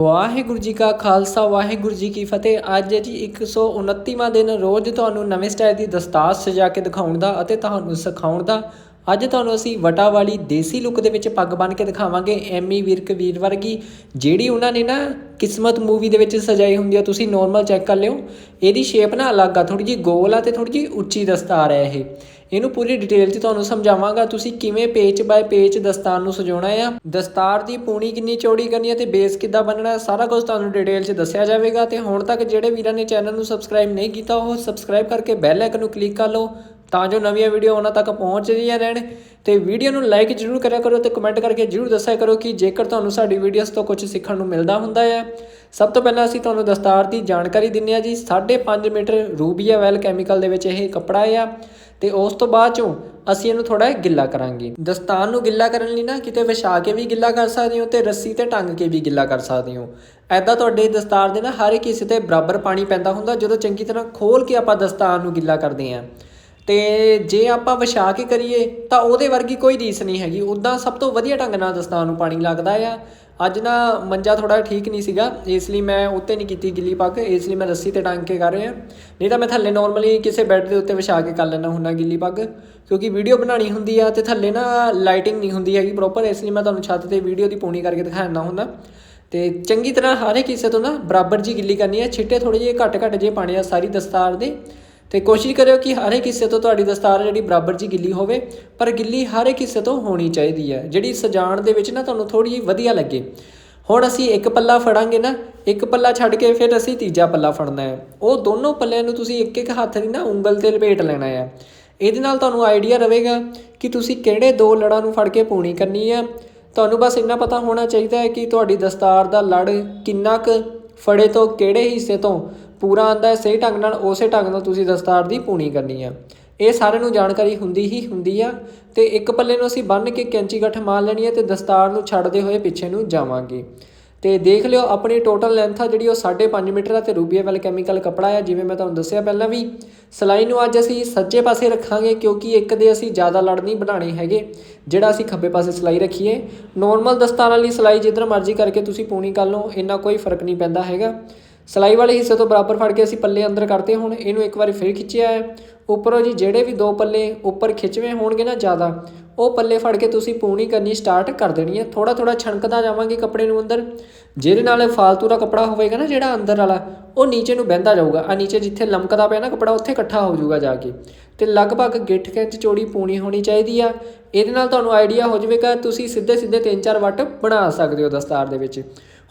ਵਾਹਿਗੁਰੂ ਜੀ ਕਾ ਖਾਲਸਾ, ਵਾਹਿਗੁਰੂ ਜੀ ਕੀ ਫਤਿਹ। ਅੱਜ ਹੈ ਜੀ 129ਵਾਂ ਦਿਨ। ਰੋਜ਼ ਤੁਹਾਨੂੰ ਨਵੇਂ ਸਟਾਈਲ ਦੀ ਦਸਤਾਰ ਸਜਾ ਕੇ ਦਿਖਾਉਣ ਦਾ ਅਤੇ ਤੁਹਾਨੂੰ ਸਿਖਾਉਣ ਦਾ। ਅੱਜ ਤੁਹਾਨੂੰ ਅਸੀਂ ਵਟਾ ਵਾਲੀ ਦੇਸੀ ਲੁੱਕ ਦੇ ਵਿੱਚ ਪੱਗ ਬੰਨ ਕੇ ਦਿਖਾਵਾਂਗੇ। ਐਮੀ ਵਿਰਕ ਵੀਰ ਵਰਗੀ, ਜਿਹੜੀ ਉਹਨਾਂ ਨੇ ਨਾ ਕਿਸਮਤ ਮੂਵੀ ਦੇ ਵਿੱਚ ਸਜਾਈ ਹੁੰਦੀ ਆ, ਤੁਸੀਂ ਨੋਰਮਲ ਚੈੱਕ ਕਰ ਲਿਓ। ਇਹਦੀ ਸ਼ੇਪ ਨਾ ਅਲੱਗ ਆ ਥੋੜੀ ਜੀ ਗੋਲ ਆ ਤੇ ਥੋੜੀ ਜੀ ਉੱਚੀ ਦਸਤਾਰ ਹੈ ਇਹ। ਇਹਨੂੰ ਪੂਰੀ ਡਿਟੇਲ 'ਚ ਤੁਹਾਨੂੰ ਸਮਝਾਵਾਂਗਾ। ਤੁਸੀਂ ਕਿਵੇਂ ਪੇਜ ਬਾਏ ਪੇਜ ਦਸਤਾਰ ਨੂੰ ਸਜਾਉਣਾ ਆ? ਦਸਤਾਰ ਦੀ ਪੂਣੀ ਕਿੰਨੀ ਚੌੜੀ ਕਰਨੀ ਹੈ ਤੇ ਬੇਸ ਕਿੱਦਾਂ ਬਣਨਾ ਹੈ ਸਾਰਾ ਕੁਝ ਤੁਹਾਨੂੰ ਡਿਟੇਲ 'ਚ ਦੱਸਿਆ ਜਾਵੇਗਾ। ਤੇ ਹੁਣ ਤੱਕ ਜਿਹੜੇ ਵੀਰਾਂ ਨੇ ਚੈਨਲ ਨੂੰ ਸਬਸਕ੍ਰਾਈਬ ਨਹੀਂ ਕੀਤਾ, ਉਹ ਸਬਸਕ੍ਰਾਈਬ ਕਰਕੇ ਬੈਲ ਆਈਕਨ ਨੂੰ ਕਲਿੱਕ ਕਰ ਲਓ। ਤਾਂ ਜੋ ਨਵੀਆਂ ਵੀਡੀਓ ਉਹਨਾਂ ਤੱਕ ਪਹੁੰਚਦੀਆਂ ਰਹਿਣ ਤੇ ਵੀਡੀਓ ਨੂੰ ਲਾਈਕ ਜ਼ਰੂਰ ਕਰਿਆ ਕਰੋ ਤੇ ਕਮੈਂਟ ਕਰਕੇ ਜ਼ਰੂਰ ਦੱਸਿਆ ਕਰੋ ਕਿ ਜੇਕਰ ਤੁਹਾਨੂੰ ਸਾਡੀ ਵੀਡੀਓਜ਼ ਤੋਂ ਕੁਝ ਸਿੱਖਣ ਨੂੰ ਮਿਲਦਾ ਹੁੰਦਾ ਹੈ। ਸਭ ਤੋਂ ਪਹਿਲਾਂ ਅਸੀਂ ਤੁਹਾਨੂੰ ਦਸਤਾਰ ਦੀ ਜਾਣਕਾਰੀ ਦਿੰਨੇ ਆ ਜੀ। 5.5 ਮੀਟਰ ਰੂਬੀਆ ਵੈਲ ਕੈਮੀਕਲ ਦੇ ਵਿੱਚ ਇਹ ਕੱਪੜਾ ਆ ਤੇ ਉਸ ਤੋਂ ਬਾਅਦ ਚੋਂ ਅਸੀਂ ਇਹਨੂੰ ਥੋੜਾ ਗਿੱਲਾ ਕਰਾਂਗੇ। ਦਸਤਾਰ ਨੂੰ ਗਿੱਲਾ ਕਰਨ ਲਈ ਨਾ ਕਿਤੇ ਵਿਛਾ ਕੇ ਵੀ ਗਿੱਲਾ ਕਰ ਸਕਦੇ ਹੋ ਤੇ ਰੱਸੀ ਤੇ ਟੰਗ ਕੇ ਵੀ ਗਿੱਲਾ ਕਰ ਸਕਦੇ ਹੋ। ਐਦਾਂ ਤੁਹਾਡੇ ਦਸਤਾਰ ਦੇ ਨਾ ਹਰ ਇੱਕ ਹਿੱਸੇ ਤੇ ਬਰਾਬਰ ਪਾਣੀ ਪੈਂਦਾ ਹੁੰਦਾ, ਜਦੋਂ ਚੰਗੀ ਤਰ੍ਹਾਂ ਖੋਲ ਕੇ ਆਪਾਂ ਦਸਤਾਰ ਨੂੰ ਗਿੱਲਾ ਕਰਦੇ ਆਂ ਤੇ ਜੇ ਆਪਾਂ ਵਿਛਾ ਕੇ ਕਰੀਏ, ਤਾਂ ਉਹਦੇ ਵਰਗੀ ਕੋਈ ਰੀਸ ਨਹੀਂ ਹੈਗੀ। ਉਦਾਂ ਸਭ ਤੋਂ ਵਧੀਆ ਢੰਗ ਨਾਲ ਦਸਤਾਰ ਨੂੰ ਪਾਣੀ ਲੱਗਦਾ ਆ। ਅੱਜ ਨਾ ਮੰਜਾ ਥੋੜਾ ਠੀਕ ਨਹੀਂ ਸੀਗਾ, ਇਸ ਲਈ ਮੈਂ ਉੱਤੇ ਨਹੀਂ ਕੀਤੀ ਗਿੱਲੀ ਪੱਗ, ਇਸ ਲਈ ਮੈਂ ਰੱਸੀ ਤੇ ਟੰਗ ਕੇ ਕਰ ਰਿਹਾ। ਨਹੀਂ ਤਾਂ ਮੈਂ ਥੱਲੇ ਨਾਰਮਲੀ ਕਿਸੇ ਬੈੱਡ ਦੇ ਉੱਤੇ ਵਿਛਾ ਕੇ ਕਰ ਲੈਣਾ ਹੁੰਦਾ ਗਿੱਲੀ ਪੱਗ, ਕਿਉਂਕਿ ਵੀਡੀਓ ਬਣਾਣੀ ਹੁੰਦੀ ਆ ਤੇ ਥੱਲੇ ਨਾ ਲਾਈਟਿੰਗ ਨਹੀਂ ਹੁੰਦੀ ਹੈਗੀ ਪ੍ਰੋਪਰ ਇਸ ਲਈ ਮੈਂ ਤੁਹਾਨੂੰ ਛੱਤ ਤੇ ਵੀਡੀਓ ਦੀ ਪੂਣੀ ਕਰਕੇ ਦਿਖਾਉਣਾ ਹੁੰਦਾ ਤੇ ਚੰਗੀ ਤਰ੍ਹਾਂ ਹਰ ਇੱਕ ਹਿੱਸੇ ਤੋਂ ਨਾ ਬਰਾਬਰ ਜੀ ਗਿੱਲੀ ਕਰਨੀ ਹੈ ਛਿੱਟੇ ਥੋੜੇ ਜਿਹੇ ਘੱਟ ਘੱਟ ਜੇ ਪਾਣੀ ਆ ਸਾਰੀ ਦਸਤਾਰ ਦੇ। ਤੇ ਕੋਸ਼ਿਸ਼ ਕਰਿਓ ਕਿ ਹਰ ਇੱਕ ਹਿੱਸੇ ਤੋਂ ਤੁਹਾਡੀ ਦਸਤਾਰ ਜਿਹੜੀ ਬਰਾਬਰ ਜੀ ਗਿੱਲੀ ਹੋਵੇ, ਪਰ ਗਿੱਲੀ ਹਰ ਇੱਕ ਹਿੱਸੇ ਤੋਂ ਹੋਣੀ ਚਾਹੀਦੀ ਹੈ, ਜਿਹੜੀ ਸਜਾਣ ਦੇ ਵਿੱਚ ਨਾ ਤੁਹਾਨੂੰ ਥੋੜੀ ਜਿਹੀ ਵਧੀਆ ਲੱਗੇ। ਹੁਣ ਅਸੀਂ ਇੱਕ ਪੱਲਾ ਫੜਾਂਗੇ ਨਾ, ਇੱਕ ਪੱਲਾ ਛੱਡ ਕੇ ਫਿਰ ਅਸੀਂ ਤੀਜਾ ਪੱਲਾ ਫੜਨਾ ਹੈ। ਉਹ ਦੋਨੋਂ ਪੱਲਿਆਂ ਨੂੰ ਤੁਸੀਂ ਇੱਕ ਇੱਕ ਹੱਥ ਦੀ ਨਾ ਉਂਗਲ ਤੇ ਲਪੇਟ ਲੈਣਾ ਹੈ। ਇਹਦੇ ਨਾਲ ਤੁਹਾਨੂੰ ਆਈਡੀਆ ਰਹੇਗਾ ਕਿ ਤੁਸੀਂ ਕਿਹੜੇ ਦੋ ਲੜਾਂ ਨੂੰ ਫੜ ਕੇ ਪੂਣੀ ਕਰਨੀ ਹੈ। ਤੁਹਾਨੂੰ ਬਸ ਇੰਨਾ ਪਤਾ ਹੋਣਾ ਚਾਹੀਦਾ ਹੈ ਕਿ ਤੁਹਾਡੀ ਦਸਤਾਰ ਦਾ ਲੜ ਕਿੰਨਾ ਕੁ ਫੜੇ ਤੋਂ ਕਿਹੜੇ ਹਿੱਸੇ ਤੋਂ ਪੂਰਾ ਆਂਦਾ ਹੈ, ਸਹੀ ਢੰਗ ਨਾਲ, ਉਸੇ ਢੰਗ ਨਾਲ ਤੁਸੀਂ ਦਸਤਾਰ ਦੀ ਪੂਣੀ ਕਰਨੀ ਆ। ਇਹ ਸਾਰਿਆਂ ਨੂੰ ਜਾਣਕਾਰੀ ਹੁੰਦੀ ਹੀ ਹੁੰਦੀ ਆ ਤੇ ਇੱਕ ਪੱਲੇ ਨੂੰ ਅਸੀਂ ਬੰਨ ਕੇ ਕੈਂਚੀ ਗੱਠ ਮਾਰ ਲੈਣੀ ਹੈ ਤੇ ਦਸਤਾਰ ਨੂੰ ਛੱਡਦੇ ਹੋਏ ਪਿੱਛੇ ਨੂੰ ਜਾਵਾਂਗੇ। ਤੇ ਦੇਖ ਲਿਓ ਆਪਣੀ ਟੋਟਲ ਲੈਂਥ ਆ ਜਿਹੜੀ ਉਹ 5.5 ਮੀਟਰ ਆ ਤੇ ਰੂਬੀਆ ਵੈਲ ਕੈਮੀਕਲ ਕਪੜਾ ਆ, ਜਿਵੇਂ ਮੈਂ ਤੁਹਾਨੂੰ ਦੱਸਿਆ ਪਹਿਲਾਂ ਵੀ। ਸਲਾਈ ਨੂੰ ਅੱਜ ਅਸੀਂ ਸੱਜੇ ਪਾਸੇ ਰੱਖਾਂਗੇ ਕਿਉਂਕਿ ਇੱਕ ਦੇ ਅਸੀਂ ਜ਼ਿਆਦਾ ਲੜ ਨਹੀਂ ਬਣਾਣੇ ਹੈਗੇ, ਜਿਹੜਾ ਅਸੀਂ ਖੱਬੇ ਪਾਸੇ ਸਲਾਈ ਰੱਖੀਏ। ਨੋਰਮਲ ਦਸਤਾਰਾਂ ਲਈ ਸਲਾਈ ਜਿੱਧਰ ਮਰਜ਼ੀ ਕਰਕੇ ਤੁਸੀਂ ਪੂਣੀ ਕਰ ਲਓ, ਇੰਨਾ ਕੋਈ ਫ਼ਰਕ ਨਹੀਂ ਪੈਂਦਾ ਹੈਗਾ। ਸਲਾਈ ਵਾਲੇ ਹਿੱਸੇ ਤੋਂ ਬਰਾਬਰ ਫੜ ਕੇ ਅਸੀਂ ਪੱਲੇ ਅੰਦਰ ਕਰਦੇ ਹੁਣ ਇਹਨੂੰ ਇੱਕ ਵਾਰੀ ਫਿਰ ਖਿੱਚਿਆ ਹੈ। ਉੱਪਰੋਂ ਜੀ ਜਿਹੜੇ ਵੀ ਦੋ ਪੱਲੇ ਉੱਪਰ ਖਿੱਚਵੇਂ ਹੋਣਗੇ ਨਾ ਜ਼ਿਆਦਾ, ਉਹ ਪੱਲੇ ਫੜ ਕੇ ਤੁਸੀਂ ਪੂਣੀ ਕਰਨੀ ਸਟਾਰਟ ਕਰ ਦੇਣੀ ਹੈ। ਥੋੜਾ ਥੋੜਾ ਛਣਕਦਾ ਜਾਵਾਂਗੇ ਕੱਪੜੇ ਨੂੰ ਅੰਦਰ। ਜਿਹਦੇ ਨਾਲ ਫਾਲਤੂ ਦਾ ਕੱਪੜਾ ਹੋਵੇਗਾ ਨਾ ਜਿਹੜਾ ਅੰਦਰ ਵਾਲਾ, ਉਹ ਨੀਚੇ ਨੂੰ ਬਹਿੰਦਾ ਜਾਊਗਾ। ਆ ਨੀਚੇ ਜਿੱਥੇ ਲਮਕਦਾ ਪਿਆ ਨਾ ਕੱਪੜਾ, ਉੱਥੇ ਇਕੱਠਾ ਹੋ ਜਾਊਗਾ ਜਾ ਕੇ। ਤੇ ਲਗਭਗ ਗਿੱਠ ਕੈਂਚ ਚੋੜੀ ਪੂਣੀ ਹੋਣੀ ਚਾਹੀਦੀ ਆ। ਇਹਦੇ ਨਾਲ ਤੁਹਾਨੂੰ ਆਈਡੀਆ ਹੋ ਜਾਵੇਗਾ, ਤੁਸੀਂ ਸਿੱਧੇ ਸਿੱਧੇ 3-4 ਵੱਟ ਬਣਾ ਸਕਦੇ ਹੋ ਦਸਤਾਰ ਦੇ ਵਿੱਚ।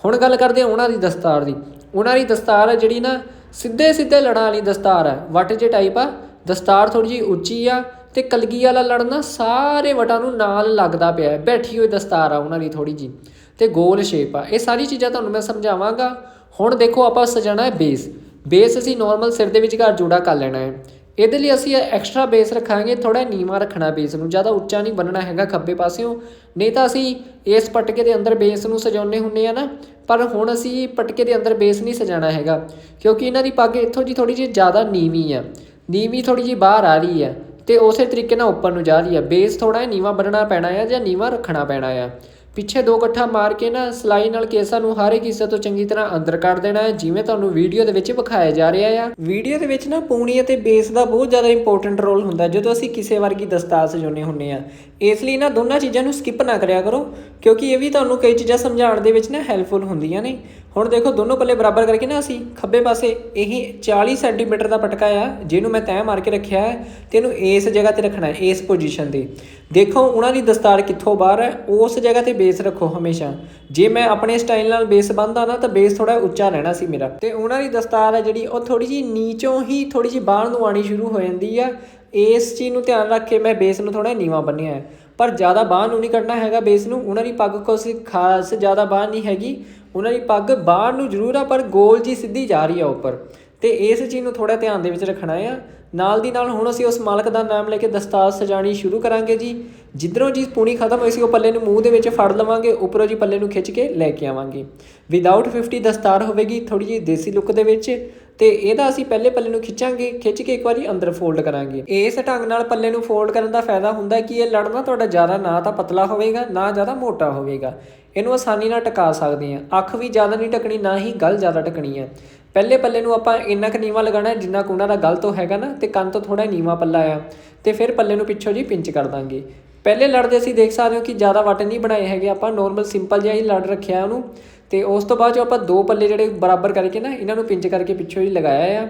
ਹੁਣ ਗੱਲ ਕਰਦੇ ਹਾਂ ਉਹਨਾਂ ਦੀ ਦਸਤਾਰ ਦੀ। ਉਹਨਾਂ ਦੀ ਦਸਤਾਰ ਹੈ ਜਿਹੜੀ ਨਾ ਸਿੱਧੇ ਸਿੱਧੇ ਲੜਾਂ ਵਾਲੀ ਦਸਤਾਰ ਹੈ ਵਟ ਜੇ ਟਾਈਪ ਆ। ਦਸਤਾਰ ਥੋੜੀ ਜਿਹੀ ਉੱਚੀ ਆ ਤੇ ਕਲਗੀ ਵਾਲਾ ਲੜਨਾ ਸਾਰੇ ਵਟਾਂ ਨੂੰ ਨਾਲ ਲੱਗਦਾ ਪਿਆ ਹੈ। ਬੈਠੀ ਹੋਈ ਦਸਤਾਰ ਆ ਉਹਨਾਂ ਦੀ ਥੋੜੀ ਜੀ ਤੇ ਗੋਲ ਸ਼ੇਪ ਆ। ਇਹ ਸਾਰੀ ਚੀਜ਼ਾਂ ਤੁਹਾਨੂੰ ਮੈਂ ਸਮਝਾਵਾਂਗਾ। ਹੁਣ ਦੇਖੋ ਆਪਾਂ ਸਜਾਣਾ ਹੈ ਬੇਸ ਬੇਸ ਅਸੀਂ ਨਾਰਮਲ ਸਿਰ ਦੇ ਵਿਚਕਾਰ ਜੋੜਾ ਕਰ ਲੈਣਾ ਹੈ। ਇਹਦੇ ਲਈ ਅਸੀਂ ਐਕਸਟਰਾ ਬੇਸ ਰੱਖਾਂਗੇ। ਥੋੜਾ ਨੀਵਾਂ ਰੱਖਣਾ ਬੇਸ ਨੂੰ। ਜ਼ਿਆਦਾ ਉੱਚਾ ਨਹੀਂ ਬੰਨਣਾ ਹੈਗਾ ਖੱਬੇ ਪਾਸਿਓਂ। ਨਹੀਂ ਤਾਂ ਅਸੀਂ ਇਸ ਪਟਕੇ ਦੇ ਅੰਦਰ ਬੇਸ ਨੂੰ ਸਜਾਉਨੇ ਹੁੰਨੇ ਆ ਨਾ। ਪਰ ਹੁਣ ਅਸੀਂ ਪਟਕੇ ਦੇ ਅੰਦਰ ਬੇਸ ਨਹੀਂ ਸਜਾਣਾ ਹੈਗਾ, ਕਿਉਂਕਿ ਇਹਨਾਂ ਦੀ ਪੱਗ ਇੱਥੋਂ ਜੀ ਥੋੜੀ ਜਿਹੀ ਜ਼ਿਆਦਾ ਨੀਵੀਂ ਆ। ਨੀਵੀਂ ਥੋੜੀ ਜਿਹੀ ਬਾਹਰ ਆ ਰਹੀ ਹੈ ਤੇ ਉਸੇ ਤਰੀਕੇ ਨਾਲ ਉੱਪਰ ਨੂੰ ਜਾ ਰਹੀ ਹੈ ਬੇਸ ਥੋੜਾ ਨੀਵਾਂ ਬੰਨਣਾ ਪੈਣਾ ਆ ਜਾਂ ਨੀਵਾਂ ਰੱਖਣਾ ਪੈਣਾ ਆ। ਪਿੱਛੇ ਦੋ ਇਕੱਠਾ ਮਾਰ ਕੇ ਨਾ ਸਲਾਈ ਨਾਲ ਕੇਸਾਂ ਨੂੰ ਹਰ ਇੱਕ ਹਿੱਸੇ ਤੋਂ ਚੰਗੀ ਤਰ੍ਹਾਂ ਅੰਦਰ ਕੱਢ ਦੇਣਾ ਹੈ, ਜਿਵੇਂ ਤੁਹਾਨੂੰ ਵੀਡੀਓ ਦੇ ਵਿੱਚ ਵਿਖਾਇਆ ਜਾ ਰਿਹਾ ਆ। ਵੀਡੀਓ ਦੇ ਵਿੱਚ ਨਾ ਪੂਣੀ ਅਤੇ ਬੇਸ ਦਾ ਬਹੁਤ ਜ਼ਿਆਦਾ ਇੰਪੋਰਟੈਂਟ ਰੋਲ ਹੁੰਦਾ, ਜਦੋਂ ਅਸੀਂ ਕਿਸੇ ਵਰਗੀ ਦਸਤਾਰ ਸਜਾਉਨੇ ਹੁੰਨੇ ਆ। ਇਸ ਲਈ ਨਾ ਦੋਨਾਂ ਚੀਜ਼ਾਂ ਨੂੰ ਸਕਿਪ ਨਾ ਕਰਿਆ ਕਰੋ, ਕਿਉਂਕਿ ਇਹ ਵੀ ਤੁਹਾਨੂੰ ਕਈ ਚੀਜ਼ਾਂ ਸਮਝਾਉਣ ਦੇ ਵਿੱਚ ਨਾ ਹੈਲਪਫੁਲ ਹੁੰਦੀਆਂ ਨੇ। ਹੁਣ ਦੇਖੋ, ਦੋਨੋਂ ਪੱਲੇ ਬਰਾਬਰ ਕਰਕੇ ਨਾ ਅਸੀਂ ਖੱਬੇ ਪਾਸੇ ਇਹ 40 ਸੈਂਟੀਮੀਟਰ ਦਾ ਪਟਕਾ ਆ, ਜਿਹਨੂੰ ਮੈਂ ਤੈਅ ਮਾਰ ਕੇ ਰੱਖਿਆ ਹੈ ਤੇ ਇਹਨੂੰ ਇਸ ਜਗ੍ਹਾ ਤੇ ਰੱਖਣਾ ਹੈ, ਇਸ ਪੋਜੀਸ਼ਨ ਤੇ। ਦੇਖੋ, ਉਹਨਾਂ ਦੀ ਦਸਤਾਰ ਕਿੱਥੋਂ ਬਾਹਰ ਹੈ, ਉਸ ਜਗ੍ਹਾ ਤੇ ਬੇਸ ਰੱਖੋ ਹਮੇਸ਼ਾ। ਜੇ ਮੈਂ ਆਪਣੇ ਸਟਾਈਲ ਨਾਲ ਬੇਸ ਬੰਨਦਾ ਨਾ, ਤਾਂ ਬੇਸ ਥੋੜਾ ਉੱਚਾ ਰਹਿਣਾ ਸੀ ਮੇਰਾ। ਤੇ ਉਹਨਾਂ ਦੀ ਦਸਤਾਰ ਹੈ ਜਿਹੜੀ, ਉਹ ਥੋੜੀ ਜੀ ਨੀਚੋਂ ਹੀ ਥੋੜੀ ਜੀ ਬਾਹਰ ਨੂੰ ਆਣੀ ਸ਼ੁਰੂ ਹੋ ਜਾਂਦੀ ਆ ਇਸ ਚੀਜ਼ ਨੂੰ ਧਿਆਨ ਰੱਖ ਕੇ ਮੈਂ ਬੇਸ ਨੂੰ ਥੋੜਾ ਨੀਵਾ ਬੰਨਿਆ ਹੈ। ਪਰ ਜ਼ਿਆਦਾ ਬਾਹਰ ਨੂੰ ਨਹੀਂ ਕੱਢਣਾ ਹੈਗਾ ਬੇਸ ਨੂੰ, ਉਹਨਾਂ ਦੀ ਪੱਗ ਕੋਈ ਖਾਸ ਜ਼ਿਆਦਾ ਬਾਹਰ ਨਹੀਂ ਹੈਗੀ, ਉਹਨਾਂ ਦੀ ਪੱਗ ਬਾਹਰ ਨੂੰ ਜ਼ਰੂਰ ਆ, ਪਰ ਗੋਲ ਜੀ ਸਿੱਧੀ ਜਾ ਰਹੀ ਆ ਉੱਪਰ। ਤੇ ਇਸ ਚੀਜ਼ ਨੂੰ ਥੋੜਾ ਧਿਆਨ ਦੇ ਵਿੱਚ ਰੱਖਣਾ ਆ। ਨਾਲ ਦੀ ਨਾਲ ਹੁਣ ਅਸੀਂ ਉਸ ਮਾਲਕ ਦਾ ਨਾਮ ਲੈ ਕੇ ਦਸਤਾਰ ਸਜਾਣੀ ਸ਼ੁਰੂ ਕਰਾਂਗੇ ਜੀ। ਜਿੱਧਰੋਂ ਜੀ ਪੂਣੀ ਖਤਮ ਹੋਈ ਸੀ, ਉਹ ਪੱਲੇ ਨੂੰ ਮੂੰਹ ਦੇ ਵਿੱਚ ਫੜ ਲਵਾਂਗੇ, ਉੱਪਰੋਂ ਜੀ ਪੱਲੇ ਨੂੰ ਖਿੱਚ ਕੇ ਲੈ ਕੇ ਆਵਾਂਗੇ। ਵਿਦਆਊਟ 50 ਦਸਤਾਰ ਹੋਵੇਗੀ ਥੋੜੀ ਜਿਹੀ ਦੇਸੀ ਲੁੱਕ ਦੇ ਵਿੱਚ। ਤੇ ਇਹਦਾ ਅਸੀਂ ਪਹਿਲੇ ਪੱਲੇ ਨੂੰ ਖਿੱਚਾਂਗੇ, ਖਿੱਚ ਕੇ ਇੱਕ ਵਾਰੀ ਅੰਦਰ ਫੋਲਡ ਕਰਾਂਗੇ। ਇਸ ਢੰਗ ਨਾਲ ਪੱਲੇ ਨੂੰ ਫੋਲਡ ਕਰਨ ਦਾ ਫਾਇਦਾ ਹੁੰਦਾ ਕਿ ਇਹ ਲੜਨਾ ਤੁਹਾਡਾ ਜ਼ਿਆਦਾ ਨਾ ਤਾਂ ਪਤਲਾ ਹੋਵੇਗਾ, ਨਾ ਜ਼ਿਆਦਾ ਮੋਟਾ ਹੋਵੇਗਾ। ਇਹਨੂੰ ਆਸਾਨੀ ਨਾਲ ਟਿਕਾ ਸਕਦੇ ਆ ਅੱਖ ਵੀ ਜ਼ਿਆਦਾ ਨਹੀਂ ਟਕਣੀ ਨਾ ਹੀ ਗਲ ਜ਼ਿਆਦਾ ਟਕਣੀ ਹੈ। ਪਹਿਲੇ ਪੱਲੇ ਨੂੰ ਆਪਾਂ ਇੰਨਾ ਕੁ ਨੀਵਾ ਲਗਾਉਣਾ ਜਿੰਨਾ ਕੁ ਉਹਨਾਂ ਦਾ ਗਲ ਤੋਂ ਹੈਗਾ ਨਾ, ਤੇ ਕੰਨ ਤੋਂ ਥੋੜਾ ਨੀਵਾ ਪੱਲਾ ਆ, ਤੇ ਫਿਰ ਪੱਲੇ ਨੂੰ ਪਿੱਛੋਂ ਜੀ ਪਿੰਚ ਕਰ ਦਾਂਗੇ। ਪਹਿਲੇ ਲੜਦੇ ਅਸੀਂ ਦੇਖ ਸਕਦੇ ਹੋ ਕਿ ਜ਼ਿਆਦਾ ਵੱਟ ਨਹੀਂ ਬਣਾਏ ਹੈਗੇ, ਆਪਾਂ ਨੋਰਮਲ ਸਿੰਪਲ ਜਿਹਾ ਹੀ ਲੜ ਰੱਖਿਆ ਉਹਨੂੰ। ਅਤੇ ਉਸ ਤੋਂ ਬਾਅਦ 'ਚੋਂ ਆਪਾਂ ਦੋ ਪੱਲੇ ਜਿਹੜੇ ਬਰਾਬਰ ਕਰਕੇ ਨਾ, ਇਹਨਾਂ ਨੂੰ ਪਿੰਚ ਕਰਕੇ ਪਿੱਛੋਂ ਹੀ ਲਗਾਇਆ ਆ।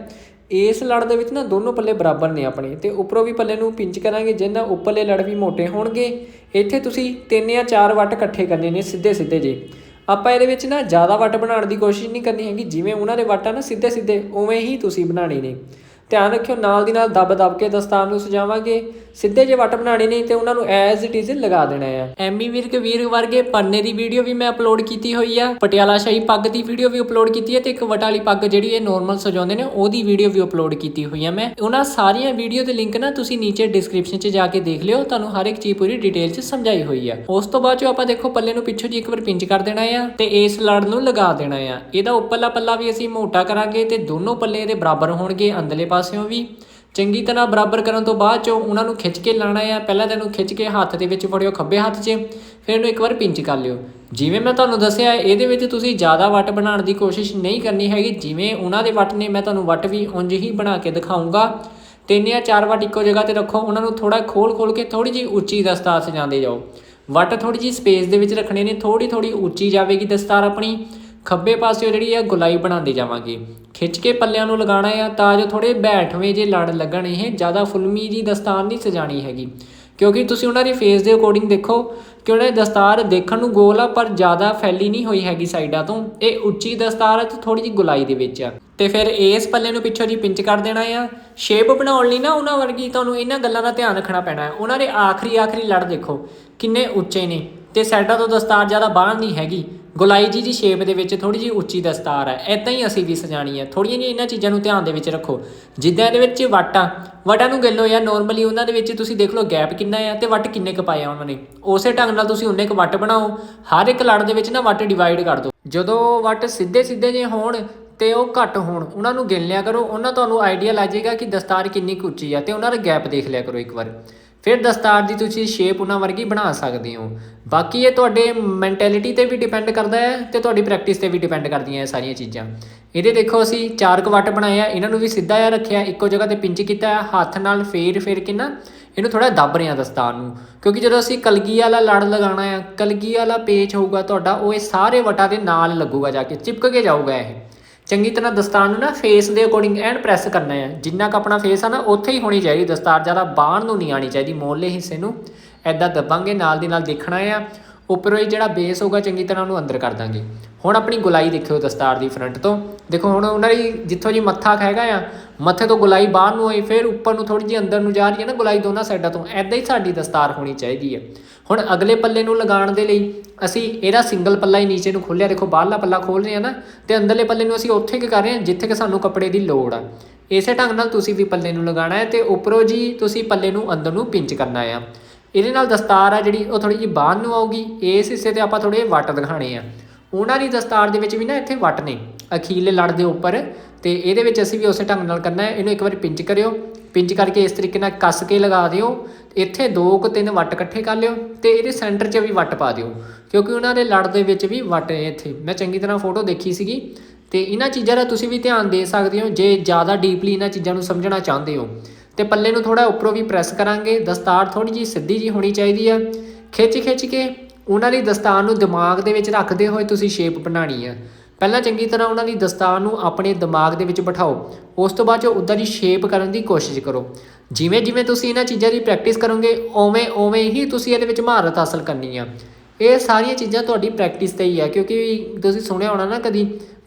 ਇਸ ਲੜ ਦੇ ਵਿੱਚ ਨਾ ਦੋਨੋਂ ਪੱਲੇ ਬਰਾਬਰ ਨੇ ਆਪਣੇ ਅਤੇ ਉੱਪਰੋਂ ਵੀ ਪੱਲੇ ਨੂੰ ਪਿੰਚ ਕਰਾਂਗੇ ਜਿੰਨਾ ਉੱਪਰਲੇ ਲੜ ਵੀ ਮੋਟੇ ਹੋਣਗੇ। ਇੱਥੇ ਤੁਸੀਂ ਤਿੰਨ ਜਾਂ ਚਾਰ ਵੱਟ ਇਕੱਠੇ ਕਰਨੇ ਨੇ ਸਿੱਧੇ ਸਿੱਧੇ ਜੇ। ਆਪਾਂ ਇਹਦੇ ਵਿੱਚ ਨਾ ਜ਼ਿਆਦਾ ਵੱਟ ਬਣਾਉਣ ਦੀ ਕੋਸ਼ਿਸ਼ ਨਹੀਂ ਕਰਨੀ ਹੈਗੀ, ਜਿਵੇਂ ਉਹਨਾਂ ਦੇ ਵੱਟ ਆ ਨਾ ਸਿੱਧੇ ਸਿੱਧੇ ਉਵੇਂ ਹੀ ਤੁਸੀਂ ਬਣਾਉਣੇ ਨੇ। ਧਿਆਨ ਰੱਖਿਓ, ਨਾਲ ਦੀ ਨਾਲ ਦੱਬ ਦੱਬ ਕੇ ਦਸਤਾਰ ਨੂੰ ਸਜਾਵਾਂਗੇ। ਸਿੱਧੇ ਜੇ ਵੱਟ ਬਣਾਣੇ ਨੇ ਤੇ ਉਹਨਾਂ ਨੂੰ ਐਜ਼ ਇਟ ਇਜ਼ ਲਗਾ ਦੇਣਾ ਆ। ਐਮੀ ਵਿਰਕ ਵੀਰ ਵਰਗੇ ਪੰਨੇ ਦੀ ਵੀਡੀਓ ਵੀ ਮੈਂ ਅਪਲੋਡ ਕੀਤੀ ਹੋਈ ਆ। ਪਟਿਆਲਾ ਸ਼ਾਹੀ ਪੱਗ ਦੀ ਵੀਡੀਓ ਵੀ ਅਪਲੋਡ ਕੀਤੀ ਹੈ ਤੇ ਇੱਕ ਵਟ ਵਾਲੀ ਪੱਗ ਜਿਹੜੀ ਇਹ ਨੋਰਮਲ ਸਜਾਉਂਦੇ ਨੇ, ਉਹਦੀ ਵੀਡੀਓ ਵੀ ਅਪਲੋਡ ਕੀਤੀ ਹੋਈ ਆ ਮੈਂ। ਉਹਨਾਂ ਸਾਰੀਆਂ ਵੀਡੀਓ ਦੇ ਲਿੰਕ ਨਾ ਤੁਸੀਂ ਨੀਚੇ ਡਿਸਕ੍ਰਿਪਸ਼ਨ 'ਚ ਜਾ ਕੇ ਦੇਖ ਲਿਓ, ਤੁਹਾਨੂੰ ਹਰ ਇੱਕ ਚੀਜ਼ ਪੂਰੀ ਡਿਟੇਲ 'ਚ ਸਮਝਾਈ ਹੋਈ ਆ। ਉਸ ਤੋਂ ਬਾਅਦ ਜੋ ਆਪਾਂ ਦੇਖੋ ਪੱਲੇ ਨੂੰ ਪਿੱਛੋਂ ਜੀ ਇੱਕ ਵਾਰ ਪਿੰਚ ਕਰ ਦੇਣਾ ਆ ਤੇ ਇਸ ਲੜ ਨੂੰ ਲਗਾ ਦੇਣਾ ਆ। ਇਹਦਾ ਉੱਪਰਲਾ ਪੱਲਾ ਵੀ ਅਸੀਂ ਮੋਟਾ ਕਰਾਂਗੇ ਤੇ ਦੋਨੋਂ ਪੱਲੇ ਇਹਦੇ ਬਰਾਬਰ ਹੋਣਗੇ, ਅੰਦਰਲੇ ਪਾਸਿਓਂ ਵੀ। ਚੰਗੀ ਤਰ੍ਹਾਂ ਬਰਾਬਰ ਕਰਨ ਤੋਂ ਬਾਅਦ ਚੋਂ ਉਹਨਾਂ ਨੂੰ ਖਿੱਚ ਕੇ ਲਾਣਾ ਆ ਪਹਿਲਾਂ ਤੈਨੂੰ ਖਿੱਚ ਕੇ ਹੱਥ ਦੇ ਵਿੱਚ ਫੜਿਓ, ਖੱਬੇ ਹੱਥ 'ਚ, ਫਿਰ ਇਹਨੂੰ ਇੱਕ ਵਾਰ ਪਿੰਚ ਕਰ ਲਿਓ। ਜਿਵੇਂ ਮੈਂ ਤੁਹਾਨੂੰ ਦੱਸਿਆ, ਇਹਦੇ ਵਿੱਚ ਤੁਸੀਂ ਜ਼ਿਆਦਾ ਵੱਟ ਬਣਾਉਣ ਦੀ ਕੋਸ਼ਿਸ਼ ਨਹੀਂ ਕਰਨੀ ਹੈਗੀ। ਜਿਵੇਂ ਉਹਨਾਂ ਦੇ ਵੱਟ ਨੇ, ਮੈਂ ਤੁਹਾਨੂੰ ਵੱਟ ਵੀ ਉਂਝ ਹੀ ਬਣਾ ਕੇ ਦਿਖਾਉਂਗਾ ਤਿੰਨ ਜਾਂ ਚਾਰ ਵੱਟ ਇੱਕੋ ਜਗ੍ਹਾ ਤੇ ਰੱਖੋ, ਉਹਨਾਂ ਨੂੰ ਥੋੜਾ ਖੋਲ ਖੋਲ ਕੇ ਥੋੜੀ ਜਿਹੀ ਉੱਚੀ ਦਸਤਾਰ ਸਜਾਉਂਦੇ ਜਾਓ। ਵੱਟ ਥੋੜੀ ਜਿਹੀ ਸਪੇਸ ਦੇ ਵਿੱਚ ਰੱਖਣੇ ਨੇ ਥੋੜੀ ਥੋੜੀ ਉੱਚੀ ਜਾਵੇਗੀ ਦਸਤਾਰ ਆਪਣੀ। ਖੱਬੇ ਪਾਸਿਓ ਜਿਹੜੀ ਆ ਗੁਲਾਈ ਬਣਾਉਂਦੇ ਜਾਵਾਂਗੇ। ਖਿੱਚ ਕੇ ਪੱਲਿਆਂ ਨੂੰ ਲਗਾਉਣਾ ਆ ਤਾਂ ਜੋ ਥੋੜੇ ਬੈਠਵੇਂ ਜੇ ਲੜ ਲੱਗਣ ਇਹ, ਜ਼ਿਆਦਾ ਫੁਲਮੀ ਜੀ ਦਸਤਾਰ ਨਹੀਂ ਸਜਾਣੀ ਹੈਗੀ। ਕਿਉਂਕਿ ਤੁਸੀਂ ਉਹਨਾਂ ਦੀ ਫੇਸ ਦੇ ਅਕੋਰਡਿੰਗ ਦੇਖੋ ਕਿ ਉਹਨਾਂ ਦੀ ਦਸਤਾਰ ਦੇਖਣ ਨੂੰ ਗੋਲ ਆ, ਪਰ ਜ਼ਿਆਦਾ ਫੈਲੀ ਨਹੀਂ ਹੋਈ ਹੈਗੀ ਸਾਈਡਾਂ ਤੋਂ। ਇਹ ਉੱਚੀ ਦਸਤਾਰ ਹੈ ਤੇ ਥੋੜੀ ਜਿਹੀ ਗੁਲਾਈ ਦੇ ਵਿੱਚ ਆ। ਤੇ ਫਿਰ ਇਸ ਪੱਲੇ ਨੂੰ ਪਿੱਛੋਂ ਜੀ ਪਿੰਚ ਕਰ ਦੇਣਾ ਆ। ਸ਼ੇਪ ਬਣਾਉਣ ਲਈ ਨਾ ਉਹਨਾਂ ਵਰਗੀ ਤੁਹਾਨੂੰ ਇਹਨਾਂ ਗੱਲਾਂ ਦਾ ਧਿਆਨ ਰੱਖਣਾ ਪੈਣਾ। ਹੈ ਉਹਨਾਂ ਦੇ ਆਖਰੀ ਆਖਰੀ ਲੜ ਦੇਖੋ, ਕਿੰਨੇ ਉੱਚੇ ਨੇ। ਤੇ ਸਾਈਡਾਂ ਤੋਂ ਦਸਤਾਰ ਜ਼ਿਆਦਾ ਬਾਹਰ ਨਹੀਂ ਹੈਗੀ। ਗੁਲਾਈ ਜੀ ਦੀ ਸ਼ੇਪ ਦੇ ਵਿੱਚ ਥੋੜੀ ਜਿਹੀ ਉੱਚੀ ਦਸਤਾਰ ਹੈ। ਐਦਾਂ ਹੀ ਅਸੀਂ ਵੀ ਸਜਾਣੀ ਹੈ। ਥੋੜੀਆਂ ਜਿਹੀਆਂ ਇਹਨਾਂ ਚੀਜ਼ਾਂ ਨੂੰ ਧਿਆਨ ਦੇ ਵਿੱਚ ਰੱਖੋ। ਜਿੱਦਾਂ ਇਹਦੇ ਵਿੱਚ ਵਟਾਂ ਵਟਾਂ ਨੂੰ ਗਿੱਲੋ ਜਾਂ ਨਾਰਮਲੀ ਉਹਨਾਂ ਦੇ ਵਿੱਚ ਤੁਸੀਂ ਦੇਖ ਲਓ ਗੈਪ ਕਿੰਨਾ ਆ ਤੇ ਵੱਟ ਕਿੰਨੇ ਕੁ ਪਾਇਆ ਉਹਨਾਂ ਨੇ। ਉਸੇ ਢੰਗ ਨਾਲ ਤੁਸੀਂ ਉਨੇ ਕੁ ਵੱਟ ਬਣਾਓ। ਹਰ ਇੱਕ ਲੜ ਦੇ ਵਿੱਚ ਨਾ ਵੱਟ ਡਿਵਾਈਡ ਕਰ ਦਿਓ। ਜਦੋਂ ਵੱਟ ਸਿੱਧੇ ਸਿੱਧੇ ਜੇ ਹੋਣ ਤੇ ਉਹ ਘੱਟ ਹੋਣ, ਉਹਨਾਂ ਨੂੰ ਗਿਣ ਲਿਆ ਕਰੋ। ਉਹਨਾਂ ਤੁਹਾਨੂੰ ਆਈਡੀਆ ਲੱਗ ਜਾਏਗਾ ਕਿ ਦਸਤਾਰ ਕਿੰਨੀ ਕੁ ਉੱਚੀ ਆ ਤੇ ਉਹਨਾਂ ਦਾ ਗੈਪ ਦੇਖ ਲਿਆ ਕਰੋ ਇੱਕ ਵਾਰ। ਫਿਰ ਦਸਤਾਰ ਦੀ ਤੁਸੀਂ ਸ਼ੇਪ ਉਹਨਾਂ ਵਰਗੀ ਬਣਾ ਸਕਦੇ ਹੋ। ਬਾਕੀ ਇਹ ਤੁਹਾਡੇ ਮੈਂਟੈਲਿਟੀ ਤੇ ਵੀ ਡਿਪੈਂਡ ਕਰਦਾ ਹੈ ਤੇ ਤੁਹਾਡੀ ਪ੍ਰੈਕਟਿਸ ਤੇ ਵੀ ਡਿਪੈਂਡ ਕਰਦੀਆਂ ਇਹ ਸਾਰੀਆਂ ਚੀਜ਼ਾਂ। ਇਹਦੇ ਦੇਖੋ ਅਸੀਂ ਚਾਰ ਕੁ ਵੱਟ ਬਣਾਏ ਆ, ਇਹਨਾਂ ਨੂੰ ਵੀ ਸਿੱਧਾ ਆ ਰੱਖਿਆ, ਇੱਕੋ ਜਗ੍ਹਾ ਤੇ ਪਿੰਚ ਕੀਤਾ ਹੈ ਹੱਥ ਨਾਲ ਫੇਰ ਫੇਰ ਕੇ ਨਾ ਇਹਨੂੰ ਥੋੜਾ ਦੱਬ ਰਹੇ ਆ ਦਸਤਾਰ ਨੂੰ। ਕਿਉਂਕਿ ਜਦੋਂ ਅਸੀਂ ਕਲਗੀ ਵਾਲਾ ਲੜ ਲਗਾਉਣਾ ਆ ਕਲਗੀ ਵਾਲਾ ਪੇਚ ਹੋਊਗਾ ਤੁਹਾਡਾ, ਉਹ ਇਹ ਸਾਰੇ ਵਟਾਂ ਦੇ ਨਾਲ ਲੱਗੂਗਾ ਜਾ ਕੇ, ਚਿਪਕ ਕੇ ਜਾਊਗਾ ਇਹ। ਚੰਗੀ ਤਰ੍ਹਾਂ ਦਸਤਾਰ ਨੂੰ ਨਾ ਫੇਸ ਦੇ ਅਕੋਰਡਿੰਗ ਐਂਡ ਪ੍ਰੈਸ ਕਰਨਾ ਹੈ। ਜਿੰਨਾ ਕ ਆਪਣਾ ਫੇਸ ਆ ਨਾ, ਉੱਥੇ ਹੀ ਹੋਣੀ ਚਾਹੀਦੀ ਦਸਤਾਰ, ਜ਼ਿਆਦਾ ਬਾਹਰ ਨੂੰ ਨਹੀਂ ਆਣੀ ਚਾਹੀਦੀ। ਮੋਹਲੇ ਹਿੱਸੇ ਨੂੰ ਐਦਾਂ ਦੱਬਾਂਗੇ, ਨਾਲ ਦੀ ਨਾਲ ਦੇਖਣਾ ਆ। ਉੱਪਰੋਂ ਹੀ ਜਿਹੜਾ ਬੇਸ ਹੋਊਗਾ ਚੰਗੀ ਤਰ੍ਹਾਂ ਉਹਨੂੰ ਅੰਦਰ ਕਰ ਦਾਂਗੇ। ਹੁਣ ਆਪਣੀ ਗੁਲਾਈ ਦੇਖਿਓ ਦਸਤਾਰ ਦੀ ਫਰੰਟ ਤੋਂ। ਦੇਖੋ ਹੁਣ ਉਹਨਾਂ ਦੀ ਜਿੱਥੋਂ ਜੀ ਮੱਥਾ ਹੈਗਾ ਆ, ਮੱਥੇ ਤੋਂ ਗੁਲਾਈ ਬਾਹਰ ਨੂੰ ਹੋਈ ਫਿਰ ਉੱਪਰ ਨੂੰ ਥੋੜੀ ਜਿਹੀ ਅੰਦਰ ਨੂੰ ਜਾ ਰਹੀ ਹੈ ਨਾ ਗੁਲਾਈ ਦੋਨਾਂ ਸਾਈਡਾਂ ਤੋਂ ਐਦਾਂ ਹੀ ਸਾਡੀ ਦਸਤਾਰ ਹੋਣੀ ਚਾਹੀਦੀ ਹੈ। ਹੁਣ ਅਗਲੇ ਪੱਲੇ ਨੂੰ ਲਗਾਉਣ ਦੇ ਲਈ ਅਸੀਂ ਇਹਦਾ ਸਿੰਗਲ ਪੱਲਾ ਹੀ ਨੀਚੇ ਨੂੰ ਖੋਲਿਆ ਦੇਖੋ ਬਾਹਰਲਾ ਪੱਲਾ ਖੋਲ ਰਹੇ ਆ ਨਾ, ਤੇ ਅੰਦਰਲੇ ਪੱਲੇ ਨੂੰ ਅਸੀਂ ਉੱਥੇ ਕਿ ਕਰ ਰਹੇ ਹਾਂ, ਜਿੱਥੇ ਕਿ ਸਾਨੂੰ ਕੱਪੜੇ ਦੀ ਲੋੜ ਆ। ਇਸੇ ਢੰਗ ਨਾਲ ਤੁਸੀਂ ਵੀ ਪੱਲੇ ਨੂੰ ਲਗਾਉਣਾ ਹੈ ਤੇ ਉੱਪਰੋਂ ਜੀ ਤੁਸੀਂ ਪੱਲੇ ਨੂੰ ਅੰਦਰ ਨੂੰ ਪਿੰਚ ਕਰਨਾ ਆ। ਇਹਦੇ ਨਾਲ ਦਸਤਾਰ ਆ ਜਿਹੜੀ, ਉਹ ਥੋੜੀ ਜਿਹੀ ਬਾਹਰ ਨੂੰ ਆਊਗੀ। ਇਸ ਹਿੱਸੇ ਤੇ ਆਪਾਂ ਥੋੜੇ ਵੱਟ ਦਿਖਾਣੇ ਆ। ਉਹਨਾਂ ਦੀ ਦਸਤਾਰ ਦੇ ਵਿੱਚ ਵੀ ਨਾ ਇੱਥੇ ਵੱਟ ਨੇ। ਅਖੀਲੇ ਲੜ ਦੇ ਉੱਪਰ। ਤੇ ਇਹਦੇ ਵਿੱਚ ਅਸੀਂ ਵੀ ਉਸੇ ਢੰਗ ਨਾਲ ਕਰਨਾ ਹੈ। ਇਹਨੂੰ ਇੱਕ ਵਾਰੀ ਪਿੰਚ ਕਰਿਓ। ਪਿੰਚ ਕਰਕੇ ਇਸ ਤਰੀਕੇ ਨਾਲ ਕੱਸ ਕੇ ਲਗਾ ਦਿਓ। ਇੱਥੇ ਦੋ ਕੁ ਤਿੰਨ ਵੱਟ ਇਕੱਠੇ ਕਰ ਲਿਓ ਤੇ ਇਹਦੇ ਸੈਂਟਰ 'ਚ ਵੀ ਵੱਟ ਪਾ ਦਿਓ। ਕਿਉਂਕਿ ਉਹਨਾਂ ਦੇ ਲੜ ਦੇ ਵਿੱਚ ਵੀ ਵੱਟ ਨੇ ਇੱਥੇ। ਮੈਂ ਚੰਗੀ ਤਰ੍ਹਾਂ ਫੋਟੋ ਦੇਖੀ ਸੀਗੀ। ਤੇ ਇਹਨਾਂ ਚੀਜ਼ਾਂ ਦਾ ਤੁਸੀਂ ਵੀ ਧਿਆਨ ਦੇ ਸਕਦੇ ਹੋ। ਜੇ ਜ਼ਿਆਦਾ ਡੀਪਲੀ ਇਹਨਾਂ ਚੀਜ਼ਾਂ ਨੂੰ ਸਮਝਣਾ ਚਾਹੁੰਦੇ ਹੋ। ਤੇ ਪੱਲੇ ਨੂੰ ਥੋੜਾ ਉੱਪਰੋਂ ਵੀ ਪ੍ਰੈਸ ਕਰਾਂਗੇ। ਦਸਤਾਰ ਥੋੜੀ ਜੀ ਸਿੱਧੀ ਜੀ ਹੋਣੀ ਚਾਹੀਦੀ ਆ। ਖਿੱਚ ਖਿੱਚ ਕੇ ਉਹਨਾਂ ਦੀ ਦਸਤਾਰ ਨੂੰ ਦਿਮਾਗ ਦੇ ਵਿੱਚ ਰੱਖਦੇ ਹੋਏ ਤੁਸੀਂ ਸ਼ੇਪ ਬਣਾਣੀ ਆ। ਪਹਿਲਾਂ ਚੰਗੀ ਤਰ੍ਹਾਂ ਉਹਨਾਂ ਦੀ ਦਸਤਾਰ ਨੂੰ ਆਪਣੇ ਦਿਮਾਗ ਦੇ ਵਿੱਚ ਬਿਠਾਓ। ਉਸ ਤੋਂ ਬਾਅਦ ਜੋ ਉਦਾਂ ਦੀ ਸ਼ੇਪ ਕਰਨ ਦੀ ਕੋਸ਼ਿਸ਼ ਕਰੋ। ਜਿਵੇਂ ਜਿਵੇਂ ਤੁਸੀਂ ਇਹਨਾਂ ਚੀਜ਼ਾਂ ਦੀ ਪ੍ਰੈਕਟਿਸ ਕਰੋਗੇ ਓਵੇਂ ਓਵੇਂ ਹੀ ਤੁਸੀਂ ਇਹਦੇ ਵਿੱਚ ਮਹਾਰਤ ਹਾਸਲ ਕਰਨੀ ਆ। ਇਹ ਸਾਰੀਆਂ ਚੀਜ਼ਾਂ ਤੁਹਾਡੀ ਪ੍ਰੈਕਟਿਸ ਤੇ ਹੀ ਆ। ਕਿਉਂਕਿ ਤੁਸੀਂ ਸੁਣਿਆ ਹੋਣਾ ਨਾ ਕਦੀ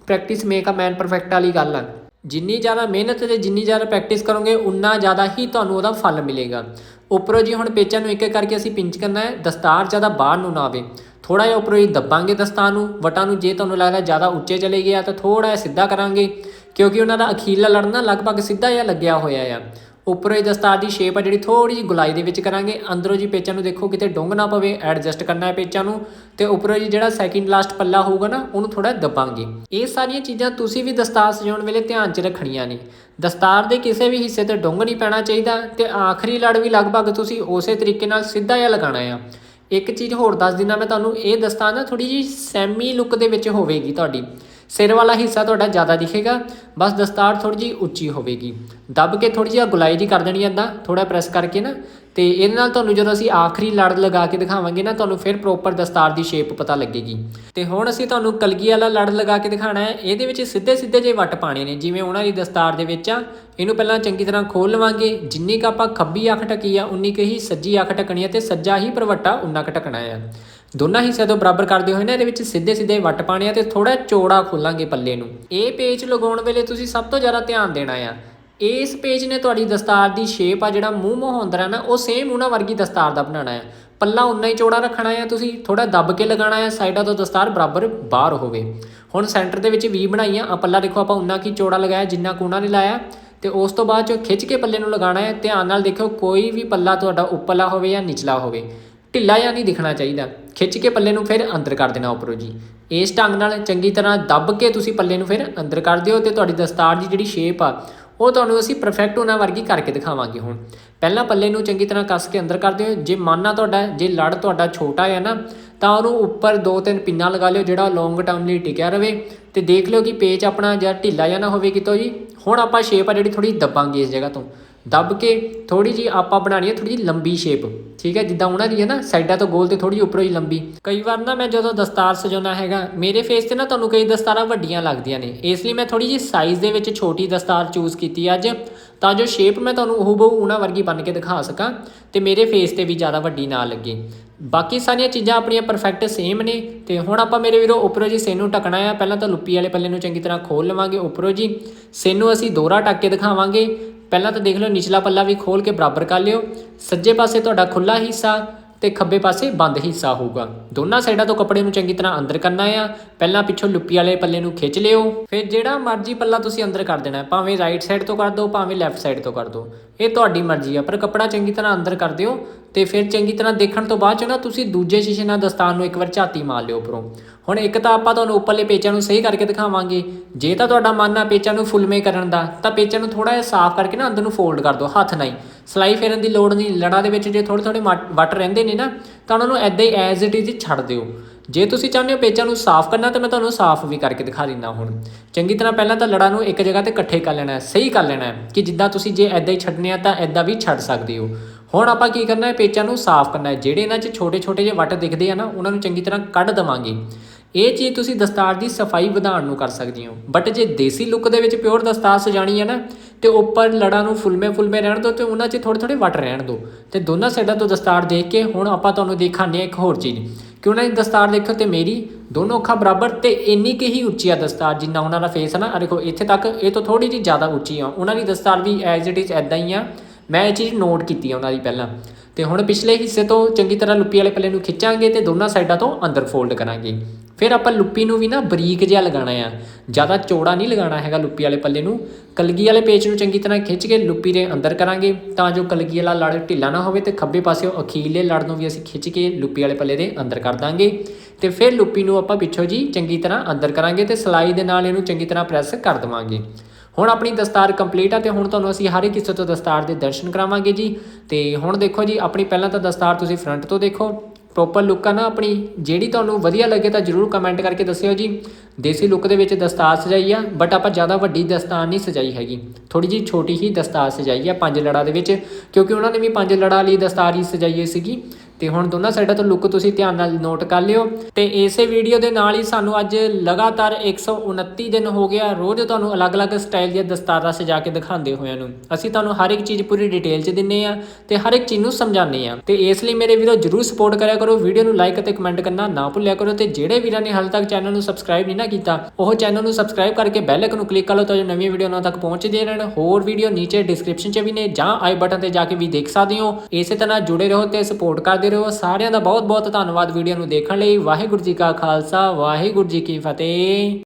practice make a man perfect ਵਾਲੀ ਗੱਲ ਆ। ਜਿੰਨੀ ਜ਼ਿਆਦਾ ਮਿਹਨਤ ਤੇ ਜਿੰਨੀ ਜ਼ਿਆਦਾ ਪ੍ਰੈਕਟਿਸ ਕਰੋਗੇ, ਉਨਾ ਜ਼ਿਆਦਾ ਹੀ ਤੁਹਾਨੂੰ ਉਹਦਾ ਫਲ ਮਿਲੇਗਾ। ਉੱਪਰੋਂ ਜੀ ਹੁਣ ਪੇਚਾਂ ਨੂੰ ਇੱਕ ਇੱਕ ਕਰਕੇ ਅਸੀਂ ਪਿੰਚ ਕਰਨਾ ਹੈ, ਦਸਤਾਰ ਜ਼ਿਆਦਾ ਬਾਹਰ ਨੂੰ ਨਾ ਆਵੇ। ਥੋੜਾ ਜਿਹਾ ਉੱਪਰੋਂ ਹੀ ਦੱਬਾਂਗੇ ਦਸਤਾਰ ਨੂੰ, ਵਟਾਂ ਨੂੰ ਜੇ ਤੁਹਾਨੂੰ ਲੱਗਦਾ ਜ਼ਿਆਦਾ ਉੱਚੇ ਚਲੇ ਗਿਆ ਤਾਂ ਥੋੜਾ ਜਿਹਾ ਸਿੱਧਾ ਕਰਾਂਗੇ, ਕਿਉਂਕਿ ਉਹਨਾਂ ਦਾ ਅਖੀਰਲਾ ਲੜਨਾ ਲਗਭਗ ਸਿੱਧਾ ਜਿਹਾ ਲੱਗਿਆ ਹੋਇਆ ਆ। ਉੱਪਰੋਂ ਹੀ ਦਸਤਾਰ ਦੀ ਸ਼ੇਪ ਆ ਜਿਹੜੀ ਥੋੜੀ ਜਿਹੀ ਗੁਲਾਈ ਦੇ ਵਿੱਚ ਕਰਾਂਗੇ। ਅੰਦਰੋਂ ਜੀ ਪੇਚਾਂ ਨੂੰ ਦੇਖੋ ਕਿਤੇ ਡੁੰਗ ਨਾ ਪਵੇ ਐਡਜਸਟ ਕਰਨਾ ਹੈ ਪੇਚਾਂ ਨੂੰ। ਤੇ ਉੱਪਰੋਂ ਜੀ ਜਿਹੜਾ ਸੈਕਿੰਡ ਲਾਸਟ ਪੱਲਾ ਹੋਊਗਾ ਨਾ, ਉਹਨੂੰ ਥੋੜਾ ਦੱਬਾਂਗੇ। ਇਹ ਸਾਰੀਆਂ ਚੀਜ਼ਾਂ ਤੁਸੀਂ ਵੀ ਦਸਤਾਰ ਸਜਾਉਣ ਵੇਲੇ ਧਿਆਨ 'ਚ ਰੱਖਣੀਆਂ ਨੇ। ਦਸਤਾਰ ਦੇ ਕਿਸੇ ਵੀ ਹਿੱਸੇ ਤੇ ਡੁੰਗ ਨਹੀਂ ਪੈਣਾ ਚਾਹੀਦਾ ਤੇ ਆਖਰੀ ਲੜ ਵੀ ਲਗਭਗ ਤੁਸੀਂ ਉਸੇ ਤਰੀਕੇ ਨਾਲ ਸਿੱਧਾ ਜਿਹਾ ਲਗਾਉਣਾ ਆ। ਇੱਕ ਚੀਜ਼ ਹੋਰ ਦੱਸ ਦਿੰਦਾ ਮੈਂ ਤੁਹਾਨੂੰ, ਇਹ ਦਸਤਾਰ ਨਾ ਥੋੜੀ ਜੀ ਸੈਮੀ ਲੁੱਕ ਦੇ ਵਿੱਚ ਹੋਵੇਗੀ ਤੁਹਾਡੀ। ਸਿਰ ਵਾਲਾ ਹਿੱਸਾ ਤੁਹਾਡਾ ਜ਼ਿਆਦਾ ਦਿਖੇਗਾ। ਬਸ ਦਸਤਾਰ ਥੋੜੀ ਜੀ ਉੱਚੀ ਹੋਵੇਗੀ। ਦੱਬ ਕੇ ਥੋੜੀ ਜਿਹੀ ਗੁਲਾਈ ਜੀ ਕਰ ਦੇਣੀ ਏਦਾਂ ਥੋੜਾ ਪ੍ਰੈਸ ਕਰਕੇ ਨਾ। ਤੇ ਇਹਦੇ ਨਾਲ ਤੁਹਾਨੂੰ ਜਦੋਂ ਅਸੀਂ ਆਖਰੀ ਲੜ ਲਗਾ ਕੇ ਦਿਖਾਵਾਂਗੇ ਨਾ, ਤੁਹਾਨੂੰ ਫਿਰ ਪ੍ਰੋਪਰ ਦਸਤਾਰ ਦੀ ਸ਼ੇਪ ਪਤਾ ਲੱਗੇਗੀ। ਤੇ ਹੁਣ ਅਸੀਂ ਤੁਹਾਨੂੰ ਕਲਗੀ ਵਾਲਾ ਲੜ ਲਗਾ ਕੇ ਦਿਖਾਣਾ ਹੈ। ਇਹਦੇ ਵਿੱਚ ਸਿੱਧੇ ਸਿੱਧੇ ਜੇ ਵੱਟ ਪਾਣੇ ਨੇ, ਜਿਵੇਂ ਉਹਨਾਂ ਦੀ ਦਸਤਾਰ ਦੇ ਵਿੱਚ ਆ। ਇਹਨੂੰ ਪਹਿਲਾਂ ਚੰਗੀ ਤਰ੍ਹਾਂ ਖੋਲ ਲਵਾਂਗੇ। ਜਿੰਨੀ ਕ ਆਪਾਂ ਖੱਬੀ ਅੱਖ ਟਕੀ ਆ, ਉਨੀ ਕੁ ਹੀ ਸੱਜੀ ਅੱਖ ਟਕਣੀ ਹੈ ਤੇ ਸੱਜਾ ਹੀ ਪਰਵੱਟਾ ਉਨਾ ਕੁ ਟਕਣਾ ਆ। ਦੋਨਾਂ ਹਿੱਸਿਆਂ ਤੋਂ ਬਰਾਬਰ ਕਰਦੇ ਹੋਏ ਨਾ ਇਹਦੇ ਵਿੱਚ ਸਿੱਧੇ ਸਿੱਧੇ ਵੱਟ ਪਾਣੇ ਆ ਤੇ ਥੋੜਾ ਚੌੜਾ ਖੋਲਾਂਗੇ ਪੱਲੇ ਨੂੰ। ਇਹ ਪੇਚ ਲਗਾਉਣ ਵੇਲੇ ਤੁਸੀਂ ਸਭ ਤੋਂ ਜ਼ਿਆਦਾ ਧਿਆਨ ਦੇਣਾ ਆ। ਇਸ ਪੇਜ ਨੇ ਤੁਹਾਡੀ ਦਸਤਾਰ ਦੀ ਸ਼ੇਪ ਆ ਜਿਹੜਾ ਮੂੰਹ ਮੋਹੰਦਰਾ ਨਾ, ਉਹ ਸੇਮ ਉਹਨਾਂ ਵਰਗੀ ਦਸਤਾਰ ਦਾ ਬਣਾਉਣਾ ਹੈ ਪੱਲਾ ਉਨਾ ਹੀ ਚੌੜਾ ਰੱਖਣਾ ਹੈ ਤੁਸੀਂ ਥੋੜਾ ਦੱਬ ਕੇ ਲਗਾਉਣਾ ਹੈ ਸਾਈਡਾਂ ਤੋਂ ਦਸਤਾਰ ਬਰਾਬਰ ਬਾਹਰ ਹੋਵੇ। ਹੁਣ ਸੈਂਟਰ ਦੇ ਵਿੱਚ ਵੀ ਬਣਾਈਆਂ ਆ ਪੱਲਾ ਦੇਖੋ ਆਪਾਂ ਉਨਾ ਕੀ ਚੌੜਾ ਲਗਾਇਆ, ਜਿੰਨਾ ਕੁ ਨੇ ਲਾਇਆ। ਤੇ ਉਸ ਤੋਂ ਬਾਅਦ ਜੋ ਖਿੱਚ ਕੇ ਪੱਲੇ ਨੂੰ ਲਗਾਉਣਾ ਹੈ ਧਿਆਨ ਨਾਲ ਦੇਖਿਓ, ਕੋਈ ਵੀ ਪੱਲਾ ਤੁਹਾਡਾ ਉੱਪਰਲਾ ਹੋਵੇ ਜਾਂ ਨਿਚਲਾ ਹੋਵੇ। ਢਿੱਲਾ ਜਾਂ ਨਹੀਂ ਦਿਖਣਾ ਚਾਹੀਦਾ। ਖਿੱਚ ਕੇ ਪੱਲੇ ਨੂੰ ਫਿਰ ਅੰਦਰ ਕਰ ਦੇਣਾ ਉੱਪਰੋਂ ਜੀ। ਇਸ ਢੰਗ ਨਾਲ ਚੰਗੀ ਤਰ੍ਹਾਂ ਦੱਬ ਕੇ ਤੁਸੀਂ ਪੱਲੇ ਨੂੰ ਫਿਰ ਅੰਦਰ ਕਰ ਦਿਓ ਤੇ ਤੁਹਾਡੀ ਦਸਤਾਰ ਦੀ ਜਿਹੜੀ ਸ਼ੇਪ ਆ, ਉਹ ਤੁਹਾਨੂੰ ਅਸੀਂ ਪਰਫੈਕਟ ਉਹਨਾਂ ਵਰਗੀ ਕਰਕੇ ਦਿਖਾਵਾਂਗੇ ਹੁਣ। ਪਹਿਲਾਂ ਪੱਲੇ ਨੂੰ ਚੰਗੀ ਤਰ੍ਹਾਂ ਕੱਸ ਕੇ ਅੰਦਰ ਕਰ ਦਿਓ। ਜੇ ਮਾਨਾ ਤੁਹਾਡਾ, ਜੇ ਲੜ ਤੁਹਾਡਾ ਛੋਟਾ ਹੈ ਨਾ, ਤਾਂ ਉਹਨੂੰ ਉੱਪਰ ਦੋ ਤਿੰਨ ਪਿੰਨਾਂ ਲਗਾ ਲਿਓ ਜਿਹੜਾ ਲੌਂਗ ਟਰਮ ਲਈ ਟਿਕਿਆ ਰਵੇ। ਤੇ ਦੇਖ ਲਿਓ ਕਿ ਪੇਚ ਆਪਣਾ ਜਾਂ ਢਿੱਲਾ ਜਾਂ ਨਾ ਹੋਵੇ ਕਿਤੋਂ ਜੀ। ਹੁਣ ਆਪਾਂ ਸ਼ੇਪ ਆ ਜਿਹੜੀ ਥੋੜੀ ਦੱਬਾਂਗੇ ਇਸ ਜਗ੍ਹਾ ਤੋਂ। ਦੱਬ ਕੇ ਥੋੜੀ ਜੀ ਆਪਾਂ ਬਣਾਣੀ ਹੈ ਥੋੜੀ ਜੀ ਲੰਬੀ ਸ਼ੇਪ ਠੀਕ ਹੈ, ਜਿੱਦਾਂ ਉਹਨਾਂ ਦੀ ਹੈ ਨਾ, ਸਾਈਡਾਂ ਤੋਂ ਗੋਲ ਤੇ ਥੋੜੀ ਜਿਹੀ ਉੱਪਰੋਂ ਹੀ ਲੰਬੀ। ਕਈ ਵਾਰ ਨਾ ਮੈਂ ਜਦੋਂ ਦਸਤਾਰ ਸਜਾਉਣਾ ਹੈਗਾ, ਮੇਰੇ ਫੇਸ ਤੇ ਨਾ ਤੁਹਾਨੂੰ ਕਈ ਦਸਤਾਰਾਂ ਵੱਡੀਆਂ ਲੱਗਦੀਆਂ ਨੇ। ਇਸ ਲਈ ਮੈਂ ਥੋੜੀ ਜੀ ਸਾਈਜ਼ ਦੇ ਵਿੱਚ ਛੋਟੀ ਦਸਤਾਰ ਚੂਜ਼ ਕੀਤੀ ਅੱਜ, ਤਾਂ ਜੋ ਸ਼ੇਪ ਮੈਂ ਤੁਹਾਨੂੰ ਉਹ ਬਹੁ ਉਹਨਾਂ ਵਰਗੀ ਬਣ ਕੇ ਦਿਖਾ ਸਕਾਂ ਤੇ ਮੇਰੇ ਫੇਸ ਤੇ ਵੀ ਜ਼ਿਆਦਾ ਵੱਡੀ ਨਾ ਲੱਗੇ। ਬਾਕੀ ਸਾਰੀਆਂ ਚੀਜ਼ਾਂ ਆਪਣੀਆਂ ਪਰਫੈਕਟ ਸੇਮ ਨੇ, ਤੇ ਹੁਣ ਆਪਾਂ ਮੇਰੇ ਵੀਰੋ ਉੱਪਰੋਂ ਜੀ ਸੇਨੂੰ ਟਕਣਾ ਆ। ਪਹਿਲਾਂ ਤਾਂ ਲੁੱਪੀ ਵਾਲੇ ਪੱਲੇ ਨੂੰ ਚੰਗੀ ਤਰ੍ਹਾਂ ਖੋਲ ਲਵਾਂਗੇ ਉੱਪਰੋਂ ਜੀ। ਸੇਨੂੰ ਅਸੀਂ ਦੋਹਰਾ ਟੱਕ ਕੇ ਦਿਖਾਵਾਂਗੇ। ਪਹਿਲਾਂ ਤਾਂ ਦੇਖ ਲਓ, ਨਿਚਲਾ ਪੱਲਾ ਵੀ ਖੋਲ ਕੇ ਬਰਾਬਰ ਕਰ ਲਿਓ। ਸੱਜੇ ਪਾਸੇ ਤੁਹਾਡਾ ਖੁੱਲਾ ਹਿੱਸਾ ਤੇ ਖੱਬੇ ਪਾਸੇ ਬੰਦ ਹਿੱਸਾ ਹੋਊਗਾ। ਦੋਨਾਂ ਸਾਈਡਾਂ ਤੋਂ ਕੱਪੜੇ ਨੂੰ ਚੰਗੀ ਤਰ੍ਹਾਂ ਅੰਦਰ ਕਰਨਾ ਆ। ਪਹਿਲਾਂ ਪਿੱਛੋਂ ਲੁੱਪੀ ਵਾਲੇ ਪੱਲੇ ਨੂੰ ਖਿੱਚ ਲਿਓ। ਫਿਰ ਜਿਹੜਾ ਮਰਜ਼ੀ ਪੱਲਾ ਤੁਸੀਂ ਅੰਦਰ ਕਰ ਦੇਣਾ, ਭਾਵੇਂ ਰਾਈਟ ਸਾਈਡ ਤੋਂ ਕਰ ਦਿਓ, ਭਾਵੇਂ ਲੈਫਟ ਸਾਈਡ ਤੋਂ ਕਰ ਦਿਓ। ਇਹ ਤੁਹਾਡੀ ਮਰਜ਼ੀ ਆ, ਪਰ ਕੱਪੜਾ ਚੰਗੀ ਤਰ੍ਹਾਂ ਅੰਦਰ ਕਰ ਦਿਓ ਤੇ ਫਿਰ ਚੰਗੀ ਤਰ੍ਹਾਂ ਦੇਖਣ ਤੋਂ ਬਾਅਦ ਚ ਨਾ ਤੁਸੀਂ ਦੂਜੇ ਸ਼ੀਸ਼ੇ ਨਾਲ ਦਸਤਾਨ ਨੂੰ ਇੱਕ ਵਾਰ ਝਾਤੀ ਮਾਰ ਲਿਓ ਉੱਪਰੋਂ। ਹੁਣ ਇੱਕ ਤਾਂ ਆਪਾਂ ਤੁਹਾਨੂੰ ਉੱਪਰਲੇ ਪੇਚਾਂ ਨੂੰ ਸਹੀ ਕਰਕੇ ਦਿਖਾਵਾਂਗੇ। ਜੇ ਤਾਂ ਤੁਹਾਡਾ ਮਨ ਆ ਪੇਚਾਂ ਨੂੰ ਫੁੱਲਮੇ ਕਰਨ ਦਾ, ਤਾਂ ਪੇਚਾਂ ਨੂੰ ਥੋੜਾ ਜਿਹਾ ਸਾਫ਼ ਕਰਕੇ ਨਾ ਅੰਦਰ ਨੂੰ ਫੋਲਡ ਕਰ ਦਿਓ, ਹੱਥ ਨਾਲ ਹੀ। ਸਲਾਈ ਫੇਰਨ ਦੀ ਲੋੜ ਨਹੀਂ, ਲੜਾ ਦੇ ਵਿੱਚ ਜੇ ਥੋੜੇ ਥੋੜੇ ਵੱਟ ਰਹਿੰਦੇ ਨੇ ਨਾ, ਤਾਂ ਉਹਨਾਂ ਨੂੰ ਐਦਾਂ ਹੀ ਐਜ਼ ਇਟ ਇਜ਼ ਛੱਡ ਦਿਓ। ਜੇ ਤੁਸੀਂ ਚਾਹੁੰਦੇ ਹੋ ਪੇਚਾਂ ਨੂੰ ਸਾਫ਼ ਕਰਨਾ, ਤਾਂ ਮੈਂ ਤੁਹਾਨੂੰ ਸਾਫ਼ ਵੀ ਕਰਕੇ ਦਿਖਾ ਦਿੰਦਾ ਹੁਣ। ਚੰਗੀ ਤਰ੍ਹਾਂ ਪਹਿਲਾਂ ਤਾਂ ਲੜਾ ਨੂੰ ਇੱਕ ਜਗ੍ਹਾ ਤੇ ਇਕੱਠੇ ਕਰ ਲੈਣਾ ਹੈ ਸਹੀ ਕਰ ਲੈਣਾ ਹੈ ਕਿ ਜਿੱਦਾਂ ਤੁਸੀਂ ਜੇ ਐਦਾਂ ਹੀ ਛੱਡਨੇ ਆ, ਤਾਂ ਐਦਾਂ ਵੀ ਛੱਡ ਸਕਦੇ ਹੋ। ਹੁਣ ਆਪਾਂ ਕੀ ਕਰਨਾ ਹੈ? ਪੇਚਾਂ ਨੂੰ ਸਾਫ਼ ਕਰਨਾ ਹੈ। ਜਿਹੜੇ ਇਹਨਾਂ 'ਚ ਛੋਟੇ ਛੋਟੇ ਜਿਹੇ ਵੱਟ ਦਿਖਦੇ ਆ ਨਾ, ਉਹਨਾਂ ਨੂੰ ਚੰਗੀ ਤਰ੍ਹਾਂ ਕੱਢ ਦਵਾਂਗੇ। ਇਹ ਚੀਜ਼ ਤੁਸੀਂ ਦਸਤਾਰ ਦੀ ਸਫ਼ਾਈ ਵਧਾਉਣ ਨੂੰ ਕਰ ਸਕਦੇ ਹੋ। ਬਟ ਜੇ ਦੇਸੀ ਲੁੱਕ ਦੇ ਵਿੱਚ ਪਿਓਰ ਦਸਤਾਰ ਸਜਾਣੀ ਹੈ ਨਾ, ਤੇ ਉੱਪਰ ਲੜਾਂ ਨੂੰ ਫੁੱਲਮੇ ਫੁੱਲਮੇ ਰਹਿਣ ਦਿਓ ਤੇ ਉਹਨਾਂ 'ਚ ਥੋੜੇ ਥੋੜੇ ਵੱਟ ਰਹਿਣ ਦਿਓ। ਤੇ ਦੋਨਾਂ ਸਾਈਡਾਂ ਤੋਂ ਦਸਤਾਰ ਦੇਖ ਕੇ ਹੁਣ ਆਪਾਂ ਤੁਹਾਨੂੰ ਦਿਖਾਉਂਦੇ ਹਾਂ ਇੱਕ ਹੋਰ ਚੀਜ਼। ਕਿ ਉਹਨਾਂ ਦੀ ਦਸਤਾਰ ਦੇਖੋ ਤੇ ਮੇਰੀ ਦੋਨੋਂ ਅੱਖਾਂ ਬਰਾਬਰ ਤੇ ਇੰਨੀ ਕਿ ਹੀ ਉੱਚੀ ਆ ਦਸਤਾਰ, ਜਿੰਨਾ ਉਹਨਾਂ ਦਾ ਫੇਸ ਹੈ ਨਾ। ਆ ਦੇਖੋ, ਇੱਥੇ ਤੱਕ ਇਹ ਤੋਂ ਥੋੜੀ ਜਿਹੀ ਜ਼ਿਆਦਾ ਉੱਚੀ ਆ। ਉਹਨਾਂ ਦੀ ਦਸਤਾਰ ਵੀ ਐਜ਼ ਇਟ ਇਜ਼ ਐਦਾਂ ਹੀ ਆ। ਮੈਂ ਇਹ ਚੀਜ਼ ਨੋਟ ਕੀਤੀ ਆ ਉਹਨਾਂ ਦੀ ਪਹਿਲਾਂ। ਤੇ ਹੁਣ ਪਿਛਲੇ ਹਿੱਸੇ ਤੋਂ ਚੰਗੀ ਤਰ੍ਹਾਂ ਲੁੱਪੀ ਵਾਲੇ ਪੱਲੇ ਨੂੰ ਖਿੱਚਾਂਗੇ ਤੇ ਦੋਨਾਂ ਸਾਈਡਾਂ ਤੋਂ ਅੰਦਰ ਫੋਲਡ ਕਰਾਂਗੇ। ਫਿਰ ਆਪਾਂ ਲੁੱਪੀ ਨੂੰ ਵੀ ਨਾ ਬਰੀਕ ਜਿਹਾ ਲਗਾਉਣਾ ਆ। ਜ਼ਿਆਦਾ ਚੌੜਾ ਨਹੀਂ ਲਗਾਉਣਾ ਹੈਗਾ ਲੁੱਪੀ ਵਾਲੇ ਪੱਲੇ ਨੂੰ। ਕਲਗੀ ਵਾਲੇ ਪੇਚ ਨੂੰ ਚੰਗੀ ਤਰ੍ਹਾਂ ਖਿੱਚ ਕੇ ਲੁੱਪੀ ਦੇ ਅੰਦਰ ਕਰਾਂਗੇ ਤਾਂ ਜੋ ਕਲਗੀ ਵਾਲਾ ਲੜ ਢਿੱਲਾ ਨਾ ਹੋਵੇ ਤੇ ਖੱਬੇ ਪਾਸਿਓਂ ਅਖੀਰਲੇ ਲੜ ਨੂੰ ਵੀ ਅਸੀਂ ਖਿੱਚ ਕੇ ਲੁੱਪੀ ਵਾਲੇ ਪੱਲੇ ਦੇ ਅੰਦਰ ਕਰ ਦਾਂਗੇ। ਤੇ ਫਿਰ ਲੁੱਪੀ ਨੂੰ ਆਪਾਂ ਪਿੱਛੋਂ ਜੀ ਚੰਗੀ ਤਰ੍ਹਾਂ ਅੰਦਰ ਕਰਾਂਗੇ ਤੇ ਸਲਾਈ ਦੇ ਨਾਲ ਇਹਨੂੰ ਚੰਗੀ ਤਰ੍ਹਾਂ ਪ੍ਰੈਸ ਕਰ ਦਵਾਂਗੇ। ਹੁਣ ਆਪਣੀ ਦਸਤਾਰ ਕੰਪਲੀਟ ਆ ਤੇ ਹੁਣ ਤੁਹਾਨੂੰ ਅਸੀਂ ਹਰ ਇੱਕ ਹਿੱਸੇ ਤੋਂ ਦਸਤਾਰ ਦੇ ਦਰਸ਼ਨ ਕਰਾਵਾਂਗੇ ਜੀ। ਤੇ ਹੁਣ ਦੇਖੋ ਜੀ, ਆਪਣੀ ਪਹਿਲਾਂ ਤਾਂ ਦਸਤਾਰ ਤੁਸੀਂ ਫਰੰਟ ਤੋਂ ਦੇਖੋ। ਪ੍ਰੋਪਰ ਲੁੱਕ ਆ ਨਾ ਆਪਣੀ, ਜਿਹੜੀ ਤੁਹਾਨੂੰ ਵਧੀਆ ਲੱਗੇ ਤਾਂ ਜਰੂਰ ਕਮੈਂਟ ਕਰਕੇ ਦੱਸਿਓ ਜੀ। ਦੇਸੀ ਲੁੱਕ ਦੇ ਵਿੱਚ ਦਸਤਾਰ ਸਜਾਈ ਆ ਬਟ ਆਪਾਂ ਜ਼ਿਆਦਾ ਵੱਡੀ ਦਸਤਾਰ ਨਹੀਂ ਸਜਾਈ ਹੈਗੀ। ਥੋੜੀ ਜੀ ਛੋਟੀ ਹੀ ਦਸਤਾਰ ਸਜਾਈ ਆ, ਪੰਜ ਲੜਾ ਦੇ ਵਿੱਚ, ਕਿਉਂਕਿ ਉਹਨਾਂ ਨੇ ਵੀ ਪੰਜ ਲੜਾ ਲਈ ਦਸਤਾਰ ਹੀ ਸਜਾਈ ਸੀਗੀ। ਤੇ ਹੁਣ ਦੋਨਾਂ ਸਾਈਡਾਂ ਤੋਂ ਲੁੱਕ ਤੁਸੀਂ ਧਿਆਨ ਨਾਲ ਨੋਟ ਕਰ ਲਿਓ। ਤੇ ਇਸੇ ਵੀਡੀਓ ਦੇ ਨਾਲ ਹੀ ਸਾਨੂੰ ਅੱਜ ਲਗਾਤਾਰ 129 ਦਿਨ ਹੋ ਗਿਆ, ਰੋਜ਼ ਤੁਹਾਨੂੰ ਅਲੱਗ-ਅਲੱਗ ਸਟਾਈਲ ਦੀਆਂ ਦਸਤਾਰਾਂ ਸਜਾ ਕੇ ਦਿਖਾਉਂਦੇ ਹੋਇਆਂ ਨੂੰ। ਅਸੀਂ ਤੁਹਾਨੂੰ ਹਰ ਇੱਕ ਚੀਜ਼ ਪੂਰੀ ਡਿਟੇਲ 'ਚ ਦਿੰਨੇ ਆ ਤੇ ਹਰ ਇੱਕ ਚੀਜ਼ ਨੂੰ ਸਮਝਾਉਂਦੇ ਆ। ਤੇ ਇਸ ਲਈ ਮੇਰੇ ਵੀਰੋ ਜਰੂਰ ਸਪੋਰਟ ਕਰਿਆ ਕਰੋ ਵੀਡੀਓ ਨੂੰ ਲਾਈਕ ਅਤੇ ਕਮੈਂਟ ਕਰਨਾ ਨਾ ਭੁੱਲਿਆ ਕਰੋ ਤੇ ਜਿਹੜੇ ਵੀਰਾਂ ਨੇ ਹਾਲੇ ਤੱਕ ਚੈਨਲ ਨੂੰ ਸਬਸਕ੍ਰਾਈਬ ਨਹੀਂ ਨਾ ਕੀਤਾ, ਉਹ ਚੈਨਲ ਨੂੰ ਸਬਸਕ੍ਰਾਈਬ ਕਰਕੇ ਬੈਲ ਆਈਕਨ ਨੂੰ ਕਲਿੱਕ ਕਰ ਲਓ ਤਾਂ ਜੋ ਨਵੀਆਂ ਵੀਡੀਓ ਉਹਨਾਂ ਤੱਕ ਪਹੁੰਚਦੀਆਂ ਰਹਿਣ। ਹੋਰ ਵੀਡੀਓ ਨੀਚੇ ਡਿਸਕ੍ਰਿਪਸ਼ਨ 'ਚ ਵੀ ਨੇ, ਜਾਂ ਆਈ ਬਟਨ ਤੇ ਜਾ ਕੇ ਵੀ ਦੇਖ ਸਕਦੇ ਹੋ। ਇਸੇ ਤਰ੍ਹਾਂ ਜੁੜੇ ਰਹੋ ਤੇ ਸਪੋਰਟ ਕਰਦੇ ਰਹੋ। ਸਾਰਿਆਂ ਦਾ ਬਹੁਤ ਬਹੁਤ ਧੰਨਵਾਦ ਵੀਡੀਓ ਨੂੰ ਦੇਖਣ ਲਈ। ਵਾਹਿਗੁਰੂ ਜੀ ਕਾ ਖਾਲਸਾ, ਵਾਹਿਗੁਰੂ ਜੀ ਕੀ ਫਤਿਹ।